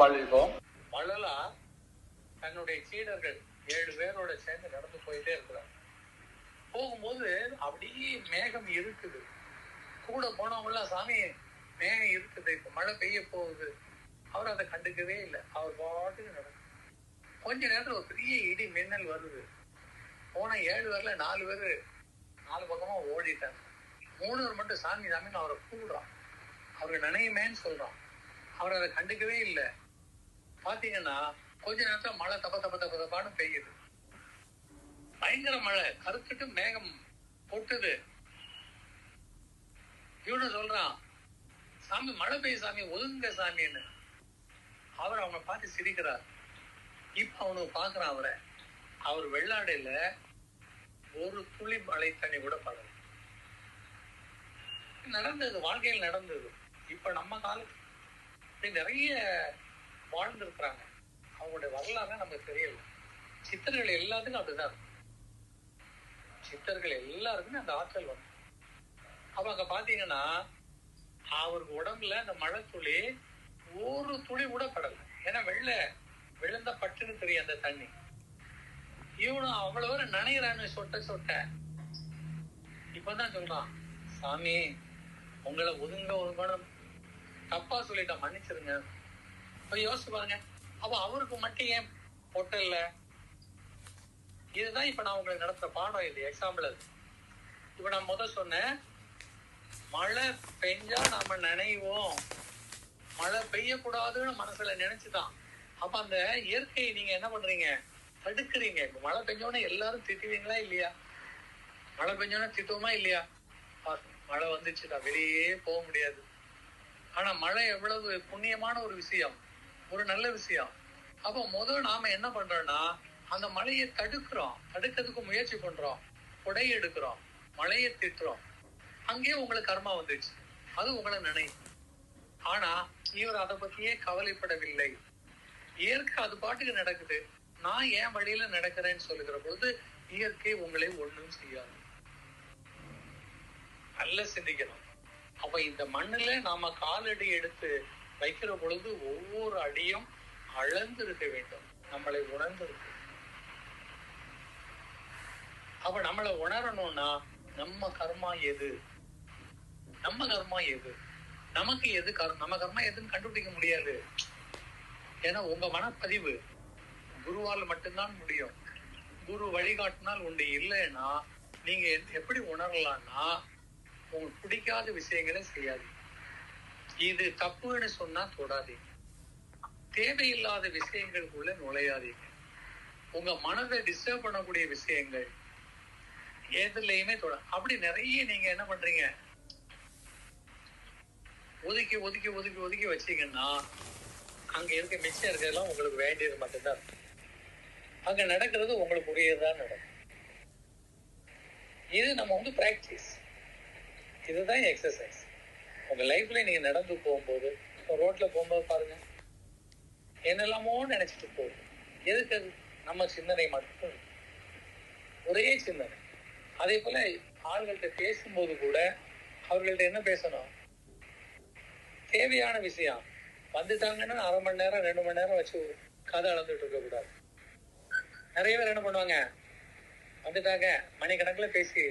வாழ்வோம் வாழ்விப்போம் வள்ளலா தன்னுடைய சீடர்கள் ஏழு பேரோட சேர்ந்து நடந்து போயிட்டே இருக்கிறார் போகும்போது அப்படியே மேகம் இருக்குது. கூட போனவங்களாம் சாமி மேகம் இருக்குது. இப்ப மழை பெய்ய போகுது. அவர் அதை கண்டுக்கவே இல்லை. அவர் பாட்டுக்கு நடக்கும் கொஞ்ச நேரத்துல ஒரு பெரிய இடி மின்னல் வருது. போன ஏழு பேர்ல நாலு பேர் நாலு பக்கமா ஓடிட்டாங்க. மூணு பேர் மட்டும் சாமி சாமின்னு அவரை கூடுறான் அவருக்கு நினையுமேன்னு சொல்றான். அவர் அதை கண்டுக்கவே இல்லை. பாத்தீங்கன்னா கொஞ்ச நேரத்துல மழை தப்ப தப்ப தப்ப தப்பான்னு பெய்யுது. பயங்கர மழை கருத்துட்டு மேகம் கொட்டுது. இவனு சொல்றான் சாமி மழை பெய்ய சாமி ஒதுங்க சாமின்னு. அவர் அவனை பார்த்து சிரிக்கிறார். இப்ப அவனுக்கு பாக்குறான் அவரை. அவர் வெள்ளாடையில ஒரு துளி மழை தண்ணி கூட படல. நடந்தது வாழ்க்கையில் நடந்தது. இப்ப நம்ம காலத்துல நிறைய வாழ்ந்திருக்கிறாங்க. அவங்களுடைய வரலாறு நமக்கு தெரியல. சித்தர்கள் எல்லாத்துக்கும் அப்படிதான். இருக்கும் சித்தர்கள் எல்லாருக்குமே அந்த ஆற்றல் வரும். அப்ப அங்க பாத்தீங்கன்னா அவருக்கு உடம்புல அந்த மழை துளி ஒரு துளி கூட படல. ஏன்னா வெள்ள விழுந்த பட்டுன்னு தெரியும் அந்த தண்ணி. இவனும் அவ்வளவு பேர் நனைகிறான்னு சொட்ட சொட்ட. இப்பதான் சொல்றான் சாமி உங்களை ஒதுங்க ஒதுங்கணும் தப்பா சொல்லிட்டா மன்னிச்சிருங்க. அப்ப யோசிச்சு பாருங்க. அப்ப அவருக்கு மட்டும் ஏன் பொட்டல்ல இதுதான் இப்ப நான் உங்களுக்கு நடத்துற பாடம் இது எக்ஸாம்பிள் அது. இப்ப நான் முத சொன்னேன் மழை பெஞ்சா நாம நினைவோம். மழை பெய்யக்கூடாதுன்னு மனசுல நினைச்சுதான். அப்ப அந்த இயற்கையை நீங்க என்ன பண்றீங்க? தடுக்கிறீங்க. இப்ப மழை பெஞ்சோடனே எல்லாரும் திட்டுவீங்களா இல்லையா? மழை பெஞ்சோடனே திட்டுவோமா இல்லையா? மழை வந்துச்சுடா வெளியே போக முடியாது. ஆனா மழை எவ்வளவு புண்ணியமான ஒரு விஷயம். ஒரு நல்ல விஷயம். அப்போ முதல் நாம என்ன பண்றோம்னா அந்த மழையை தடுக்கிறோம். தடுக்கிறதுக்கு முயற்சி பண்றோம். கொடை எடுக்கிறோம். மழையை திட்டுறோம். அங்கேயே உங்களுக்கு கர்மா வந்துச்சு. அது உங்களை நினை ஆனா இவர் அதை பத்தியே கவலைப்படவில்லை. இயற்கை அது பாட்டுக்கு நடக்குது. நான் ஏன் வழியில நடக்கிறேன்னு சொல்லுகிற பொழுது இயற்கை உங்களை ஒண்ணும் செய்யாது. நல்ல சிந்திக்கணும். அப்ப இந்த மண்ணுல நாம காலடி எடுத்து வைக்கிற பொழுது ஒவ்வொரு அடியும் அளந்து இருக்க வேண்டும். நம்மளை உணர்ந்திருக்கு. அப்ப நம்மளை உணரணும்னா நம்ம கர்மா எது? நம்ம கர்மா எது? நமக்கு எது கர் நம்ம கர்மா எதுன்னு கண்டுபிடிக்க முடியாது. ஏன்னா உங்க மனப்பதிவு குருவால் மட்டும்தான் முடியும். குரு வழிகாட்டினால் உண்டு இல்லைன்னா நீங்க எப்படி உணரலாம்னா உங்களுக்கு பிடிக்காத விஷயங்களே செய்யாது இது தப்புன்னு சொன்னா தொடாதீங்க தேவையில்லாத விஷயங்களுக்குள்ள நுழையாதீங்க உங்க மனதை டிஸ்டர்ப் பண்ணக்கூடிய விஷயங்கள் எதுலையுமே தொட அப்படி நிறைய நீங்க என்ன பண்றீங்க? ஒதுக்கி ஒதுக்கி ஒதுக்கி ஒதுக்கி வச்சீங்கன்னா அங்க இருக்க மிச்சம் இருக்கிறதெல்லாம் உங்களுக்கு வேண்டியது மட்டும்தான். அங்க நடக்கிறது உங்களுக்கு உரியதுதான் நடக்கும். இது நம்ம வந்து பிராக்டிஸ் இதுதான் எக்ஸசைஸ் உங்க லைஃப்ல நீங்க நடந்து போகும்போது ரோட்ல போகும்போது பாருங்க. என்னெல்லாமோ நினைச்சிட்டு போகும் எதுக்கு நம்ம சிந்தனை மட்டும். ஒரே சிந்தனை. அதே போல ஆள்கள்ட்ட பேசும்போது கூட அவர்கள்ட்ட என்ன பேசணும்? தேவையான விஷயம். வந்துட்டாங்கன்னா அரை மணி நேரம் ரெண்டு மணி நேரம் வச்சு கதை அளந்துட்டு இருக்க கூடாது. நிறைய பேர் என்ன பண்ணுவாங்க? வந்துட்டாங்க. மணிக்கணக்கில் பேசி.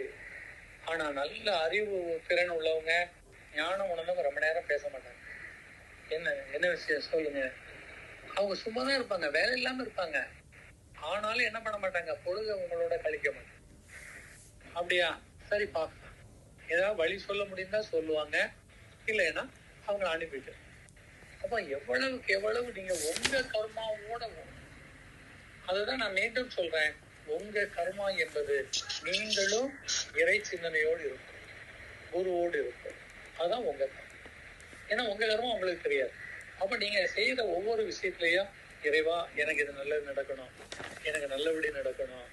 ஆனா நல்ல அறிவு திறன் உள்ளவங்க ஞானம் உணர்ந்தவங்க ரொம்ப நேரம் பேச மாட்டாங்க. என்ன என்ன விஷயம்? சொல்லுங்க. அவங்க சும்மா தான் இருப்பாங்க வேலை இல்லாம இருப்பாங்க. ஆனாலும் என்ன பண்ண மாட்டாங்க? பொழுது உங்களோட கழிக்க மாட்டாங்க. அப்படியா? சரி பார்க்கலாம் ஏதாவது வழி சொல்ல முடிந்தா சொல்லுவாங்க. இல்லைன்னா அவங்கள அனுப்பிட்டு. அப்ப எவ்வளவுக்கு எவ்வளவு நீங்க உங்க கர்மாவோட அதுதான் நான் மீண்டும் சொல்றேன். உங்க கர்மா என்பது நீங்களும் இறை சிந்தனையோடு இருக்கும். குருவோடு இருக்கும். அதுதான் உங்க கர்மம் ஏன்னா உங்க கர்மம் உங்களுக்கு தெரியாது. அப்ப நீங்க செய்யற ஒவ்வொரு விஷயத்திலையும் இறைவா எனக்கு இது நல்லது நடக்கணும். எனக்கு நல்லபடி நடக்கணும்.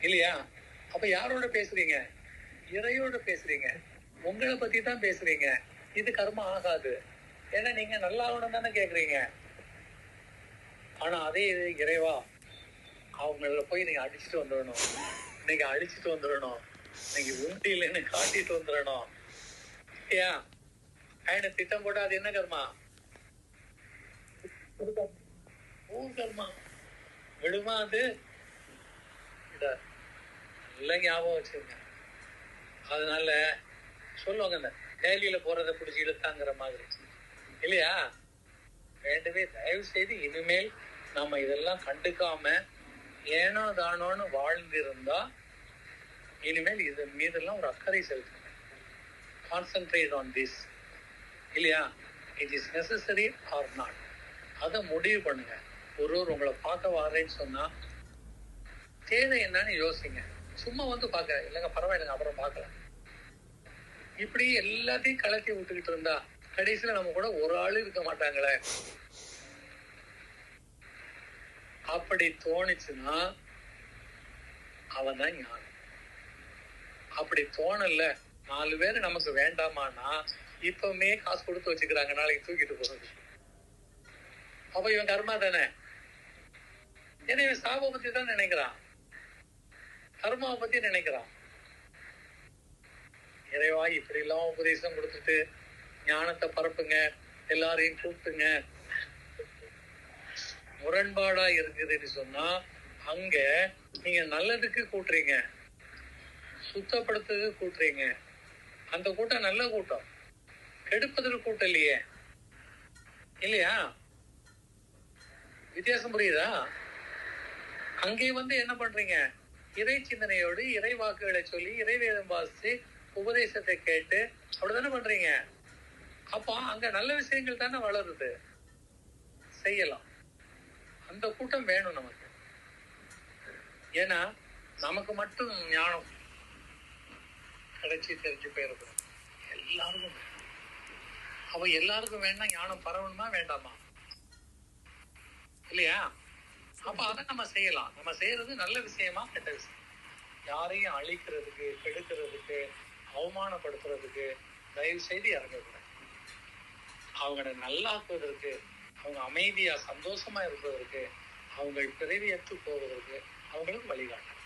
இல்லையா? அப்ப யாரோட பேசுறீங்க? இறையோட பேசுறீங்க. உங்களை பத்தி தான் பேசுறீங்க. இது கர்மம் ஆகாது. ஏன்னா நீங்க நல்லா ஆகணும் தானே கேக்குறீங்க. ஆனா அதே இது இறைவா அவங்கள போய் நீங்க அடிச்சுட்டு வந்துடணும். நீங்க அடிச்சுட்டு வந்துடணும். நீங்க உண்டு இல்லைன்னு காட்டிட்டு வந்துடணும். இல்லையா அண்ட் திட்டம் போட்டா அது என்ன கர்மா? கர்மா. விடுமா அது? விடாது. நல்ல ஞாபகம் வச்சுருங்க அதனால சொல்லுவாங்க இந்த டெய்லியில போறதை பிடிச்சி இழுத்தாங்கிற மாதிரி. இல்லையா? வேண்டவே தயவு செய்து இனிமேல் நம்ம இதெல்லாம் கண்டுக்காம ஏனோ தானோன்னு வாழ்ந்திருந்தா இனிமேல் இது மீதெல்லாம் ஒரு அக்கறை செலுத்துங்க. கான்சென்ட்ரேட் ஆன் திஸ் இல்லையா? It is necessary or not அதை முடிவு பண்ணுங்க. ஒருவர் உங்களை பார்க்க வரேன்னு சொன்னா தேவை என்னன்னு யோசிங்க. சும்மா வந்து பார்க்க. இல்லைங்க பரவாயில்லைங்க அப்புறம் பார்க்கலாம் இப்படி எல்லாத்தையும் கலத்தி விட்டுக்கிட்டு இருந்தா கடைசியில நம்ம கூட ஒரு ஆள் இருக்க மாட்டாங்களே. அப்படி தோணுச்சுன்னா அவன் தான் ஞானம் அப்படி தோணல நாலு பேர் நமக்கு வேண்டாமான்னா இப்பவுமே காசு கொடுத்து வச்சுக்கிறாங்க நாளைக்கு தூக்கிட்டு போறது. அப்ப இவன் கர்மா தானே? ஏன்னா இவன் சாப பத்தி தான் நினைக்கிறான். கர்மாவை பத்தி நினைக்கிறான். இறைவா இப்படி எல்லாம் உபதேசம் கொடுத்துட்டு ஞானத்தை பரப்புங்க எல்லாரையும் கூப்பிட்டுங்க முரண்பாடா இருக்குதுன்னு சொன்னா அங்க நீங்க நல்லதுக்கு கூட்டுறீங்க சுத்தப்படுத்துறதுக்கு கூட்டுறீங்க. அந்த கூட்டம் நல்ல கூட்டம். கெடுப்பதற்கு கூட்டம் இல்லையே. இல்லையா? வித்தியாசம் புரியுதா? அங்கே வந்து என்ன பண்றீங்க? இறை சிந்தனையோடு இறை வாக்குகளை சொல்லி இறை வேதம் வாசிச்சு உபதேசத்தை கேட்டு அப்படிதானே பண்றீங்க? அப்போ அங்க நல்ல விஷயங்கள் தானே வளருது. செய்யலாம். அந்த கூட்டம் வேணும் நமக்கு. ஏன்னா நமக்கு மட்டும் ஞானம். கிடைச்சி தெரிஞ்சு போயிருக்கணும் எல்லாருக்கும் வேணும். அப்ப எல்லாருக்கும் வேணா ஞானம் பரவணுமா வேண்டாமா? இல்லையா? அப்ப அதை நம்ம செய்யலாம். நம்ம செய்யறது நல்ல விஷயமா கெட்ட விஷயம். யாரையும் அழிக்கிறதுக்கு கெடுக்கிறதுக்கு அவமானப்படுத்துறதுக்கு தயவு செய்து இறங்கக்கூடாது. அவங்கள நல்லாக்குவதற்கு அவங்க அமைதியா சந்தோஷமா இருப்பதற்கு அவங்க பிறவியற்று போவதற்கு அவங்களுக்கு வழிகாட்டணும்.